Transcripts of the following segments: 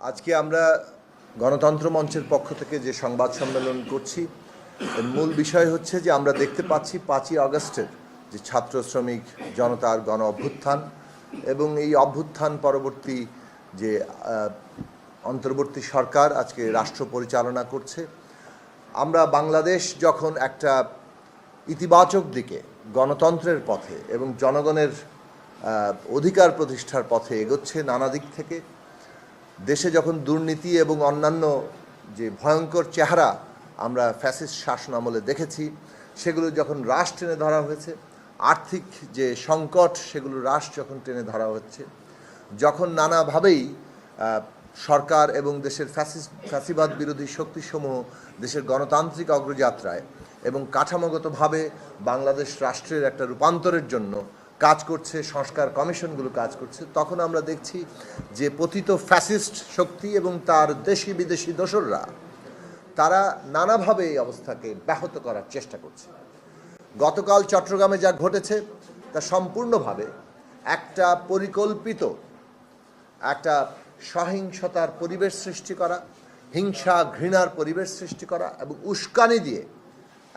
আজকে আমরা গণতন্ত্র মঞ্চের পক্ষ থেকে যে সংবাদ সম্মেলন করছি, এর মূল বিষয় হচ্ছে যে আমরা দেখতে পাচ্ছি পাঁচই আগস্টের যে ছাত্র শ্রমিক জনতার গণ অভ্যুত্থান এবং এই অভ্যুত্থান পরবর্তী যে অন্তর্বর্তী সরকার আজকে রাষ্ট্র পরিচালনা করছে। আমরা বাংলাদেশ যখন একটা ইতিবাচক দিকে গণতন্ত্রের পথে এবং জনগণের অধিকার প্রতিষ্ঠার পথে এগোচ্ছে নানা দিক থেকে দেশে যখন দুর্নীতি এবং অন্যান্য যে ভয়ঙ্কর চেহারা আমরা ফ্যাসিস্ট শাসন আমলে দেখেছি, সেগুলো যখন রাশ টেনে ধরা হয়েছে, আর্থিক যে সংকট, সেগুলো রাশ যখন টেনে ধরা হচ্ছে, যখন নানাভাবেই সরকার এবং দেশের ফ্যাসিস, ফ্যাসিবাদ বিরোধী শক্তিসমূহ দেশের গণতান্ত্রিক অগ্রযাত্রায় এবং কাঠামোগতভাবে বাংলাদেশ রাষ্ট্রের একটা রূপান্তরের জন্য কাজ করছে, সংস্কার কমিশনগুলো কাজ করছে, তখন আমরা দেখছি যে পতিত ফ্যাসিস্ট শক্তি এবং তার দেশি বিদেশি দোসররা, তারা নানাভাবে এই অবস্থাকে ব্যাহত করার চেষ্টা করছে। গতকাল চট্টগ্রামে যা ঘটেছে, তা সম্পূর্ণভাবে একটা পরিকল্পিত, একটা সহিংসতার পরিবেশ সৃষ্টি করা, হিংসা, ঘৃণার পরিবেশ সৃষ্টি করা এবং উস্কানি দিয়ে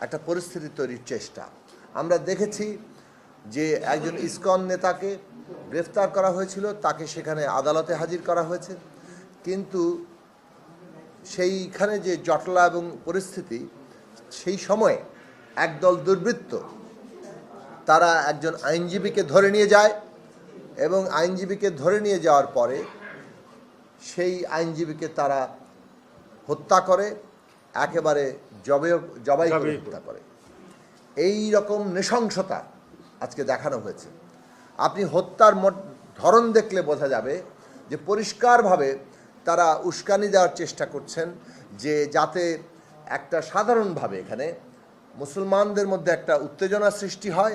একটা পরিস্থিতি তৈরির চেষ্টা। আমরা দেখেছি যে একজন ইসকন নেতাকে গ্রেফতার করা হয়েছিল তাকে সেখানে আদালতে হাজির করা হয়েছে কিন্তু সেইখানে যে জটলা এবং পরিস্থিতি সেই সময়ে একদল দুর্বৃত্ত তারা একজন আইনজীবীকে ধরে নিয়ে যায় এবং আইনজীবীকে ধরে নিয়ে যাওয়ার পরে সেই আইনজীবীকে তারা হত্যা করে একেবারে জবে জবাই করে। হত্যা করে এই রকম নৃশংসতা আজকে দেখানো হয়েছে। আপনি হত্যার ধরন দেখলে বোঝা যাবে যে পরিষ্কারভাবে তারা উস্কানি দেওয়ার চেষ্টা করছেন যে যাতে একটা সাধারণভাবে এখানে মুসলমানদের মধ্যে একটা উত্তেজনা সৃষ্টি হয়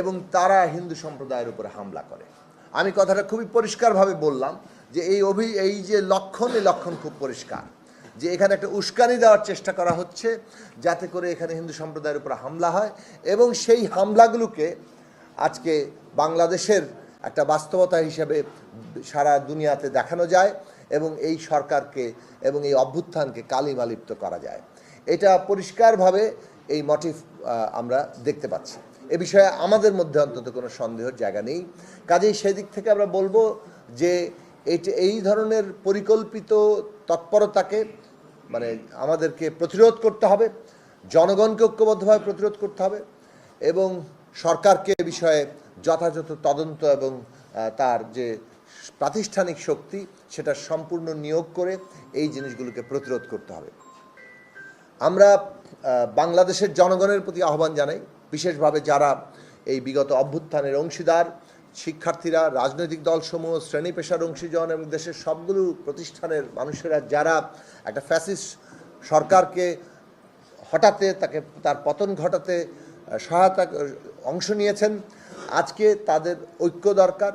এবং তারা হিন্দু সম্প্রদায়ের উপরে হামলা করে। আমি কথাটা খুবই পরিষ্কারভাবে বললাম যে এই অভি, এই যে লক্ষণ, এই লক্ষণ খুব পরিষ্কার। যে এখানে একটা উস্কানি দেওয়ার চেষ্টা করা হচ্ছে যাতে করে এখানে হিন্দু সম্প্রদায়ের উপর হামলা হয় এবং সেই হামলাগুলোকে আজকে বাংলাদেশের একটা বাস্তবতা হিসেবে সারা দুনিয়াতে দেখানো যায় এবং এই সরকারকে এবং এই অভ্যুত্থানকে কালিমালিপ্ত করা যায়। এটা পরিষ্কারভাবে এই মোটিভ আমরা দেখতে পাচ্ছি। এ বিষয়ে আমাদের মধ্যে অন্তত কোনো সন্দেহের জায়গা নেই। কাজেই সেদিক থেকে আমরা বলব যে এটা, এই ধরনের পরিকল্পিত তৎপরতাকে মানে আমাদেরকে প্রতিরোধ করতে হবে, জনগণকে ঐক্যবদ্ধভাবে প্রতিরোধ করতে হবে এবং সরকারকে এ বিষয়ে যথাযথ তদন্ত এবং তার যে প্রাতিষ্ঠানিক শক্তি, সেটা সম্পূর্ণ নিয়োগ করে এই জিনিসগুলোকে প্রতিরোধ করতে হবে। আমরা বাংলাদেশের জনগণের প্রতি আহ্বান জানাই, বিশেষভাবে যারা এই বিগত অভ্যুত্থানের অংশীদার, শিক্ষার্থীরা, রাজনৈতিক দলসমূহ, শ্রেণি পেশার অংশীজন এবং দেশের সবগুলো প্রতিষ্ঠানের মানুষেরা, যারা একটা ফ্যাসিস্ট সরকারকে হঠাতে তাকে, তার পতন ঘটাতে সহায়তা অংশ নিয়েছেন। আজকে তাদের ঐক্য দরকার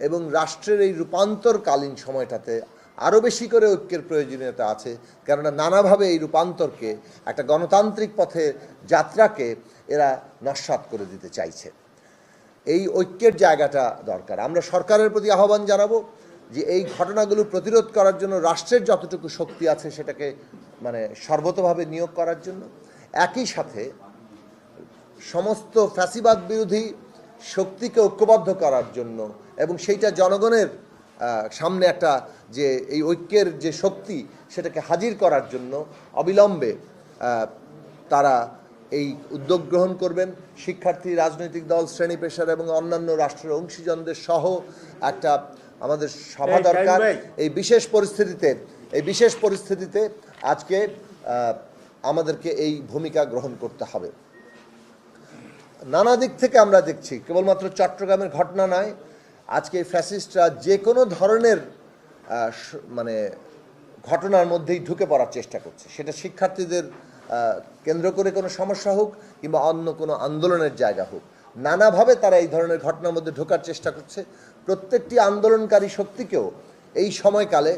এবং রাষ্ট্রের এই রূপান্তরকালীন সময়টাতে আরও বেশি করে ঐক্যের প্রয়োজনীয়তা আছে, কেননা নানাভাবে এই রূপান্তরকে, একটা গণতান্ত্রিক পথে যাত্রাকে এরা নস্বাত করে দিতে চাইছে। এই ঐক্যের জায়গাটা দরকার। আমরা সরকারের প্রতি আহ্বান জানাব যে এই ঘটনাগুলো প্রতিরোধ করার জন্য রাষ্ট্রের যতটুকু শক্তি আছে সেটাকে মানে সর্বতভাবে নিয়োগ করার জন্য। একই সাথে সমস্ত ফ্যাসিবাদ বিরোধী শক্তিকে ঐক্যবদ্ধ করার জন্য এবং সেইটা জনগণের সামনে একটা যে এই ঐক্যের যে শক্তি সেটাকে হাজির করার জন্য অবিলম্বে তারা এই উদ্যোগ গ্রহণ করবেন। শিক্ষার্থী রাজনৈতিক দল শ্রেণি পেশার এবং অন্যান্য রাষ্ট্রের অংশীজনদের সহ একটা আমাদের সভা দরকার। এই বিশেষ পরিস্থিতিতে এই বিশেষ পরিস্থিতিতে আজকে আমাদেরকে এই ভূমিকা গ্রহণ করতে হবে। নানা দিক থেকে আমরা দেখছি, কেবলমাত্র চট্টগ্রামের ঘটনা নয়, আজকে ফ্যাসিস্টরা যে কোনো ধরনের মানে ঘটনার মধ্যেই ঢুকে পড়ার চেষ্টা করছে। সেটা শিক্ষার্থীদের কেন্দ্র করে কোনো সমস্যা হোক কিংবা অন্য কোনো আন্দোলনের জায়গা হোক, নানাভাবে তারা এই ধরনের ঘটনার মধ্যে ঢোকার চেষ্টা করছে। প্রত্যেকটি আন্দোলনকারী শক্তিকেও এই সময়কালে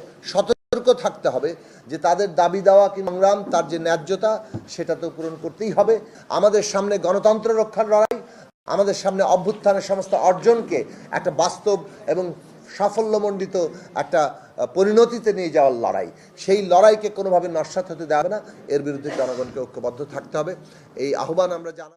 সতর্ক থাকতে হবে যে তাদের দাবি দেওয়া কি সংগ্রাম, তার যে ন্যায্যতা, সেটা তো পূরণ করতেই হবে। আমাদের সামনে গণতন্ত্র রক্ষার লড়াই, আমাদের সামনে অভ্যুত্থানের সমস্ত অর্জনকে একটা বাস্তব এবং সাফল্যমণ্ডিত একটা পরিণতিতে নিয়ে যাওয়ার লড়াই। সেই লড়াইকে কোনোভাবে নস্বাত হতে দেওয়া হবে না। এর বিরুদ্ধে জনগণকে ঐক্যবদ্ধ থাকতে হবে। এই আহ্বান আমরা জানা